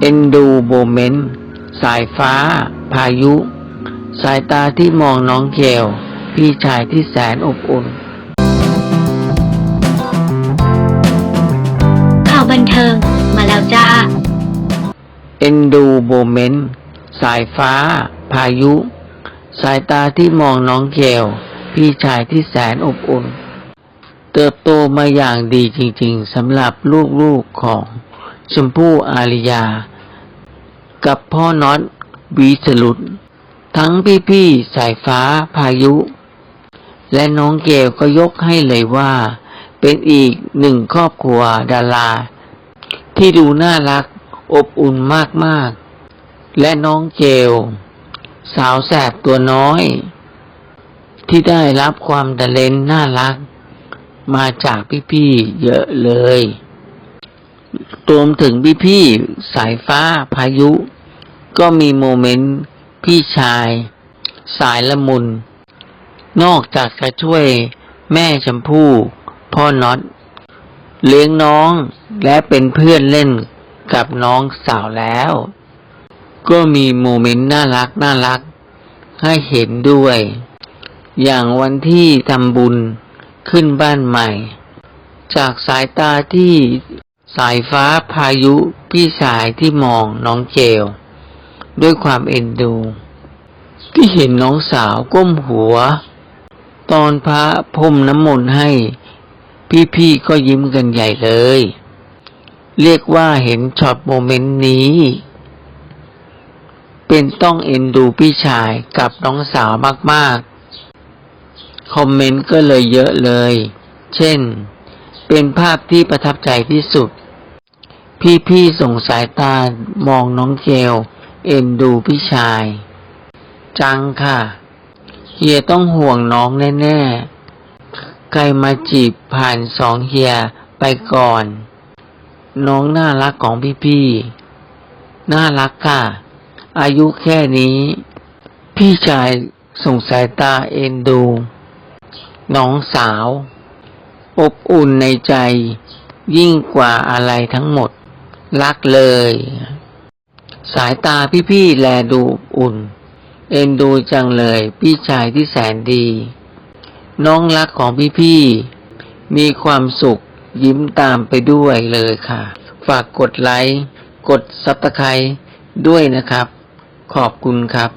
เอ็นดูโบเมนต์สายฟ้า พายุ สายตาที่มองน้องเกลพี่ชายที่แสนอบอุ่น ข่าวบันเทิงมาแล้วจ้าเอ็นดูโบเมนต์สายฟ้า พายุ สายตาที่มองน้องเกลพี่ชายที่แสนอบอุ่น เติบโตมาอย่างดีจริงๆสำหรับลูกๆของ ชมพู่อาริยา กับพ่อน็อตวีสลุดทั้งพี่ๆสายฟ้าพายุ และน้องเกลก็ยกให้เลยว่า เป็นอีกหนึ่งครอบครัวดารา ที่ดูน่ารักอบอุ่นมากๆ และน้องเจลสาวแสบตัวน้อย ที่ได้รับความดะเลนน่ารัก มาจากพี่ๆเยอะเลย รวมถึงพี่ๆสายฟ้าพายุ ก็มีโมเมนต์พี่ชาย สายละมุน นอกจากจะช่วยแม่ชมพู่พ่อน็อต เลี้ยงน้องและเป็นเพื่อนเล่นกับน้องสาวแล้ว ก็มีโมเมนต์น่ารักน่ารัก ให้เห็นด้วย อย่างวันที่ทำบุญขึ้นบ้านใหม่ จากสายตาที่ สายฟ้าพายุพี่สายที่มองน้องเจล ด้วยความเอ็นดู ที่เห็นน้องสาวก้มหัว ตอนพระพรมน้ำมนต์ให้ พี่ๆก็ยิ้มกันใหญ่เลย เรียกว่าเห็นช็อตโมเมนต์นี้ เป็นต้องเอ็นดูพี่ชายกับน้องสาวมากๆ คอมเมนต์ก็เลยเยอะเลย เช่น เป็นภาพที่ประทับใจที่สุด พี่ๆส่งสายตามองน้องเกลเอ็นดูพี่ชาย จังค่ะ เฮียต้องห่วงน้องแน่ๆ ใครมาจีบผ่านสองเฮียไปก่อน น้องน่ารักของพี่ๆ น่ารักค่ะ อายุแค่นี้ พี่ชายส่งสายตาเอ็นดู น้องสาว อบอุ่นในใจยิ่งกว่าอะไรทั้งหมด รักเลย สายตาพี่ๆแลดูอุ่น เอ็นดูจังเลย พี่ชายที่แสนดี น้องรักของพี่ๆมีความสุขยิ้มตามไปด้วยเลยค่ะ ฝากกดไลค์ กดซับสไครด้วยนะครับ ขอบคุณครับ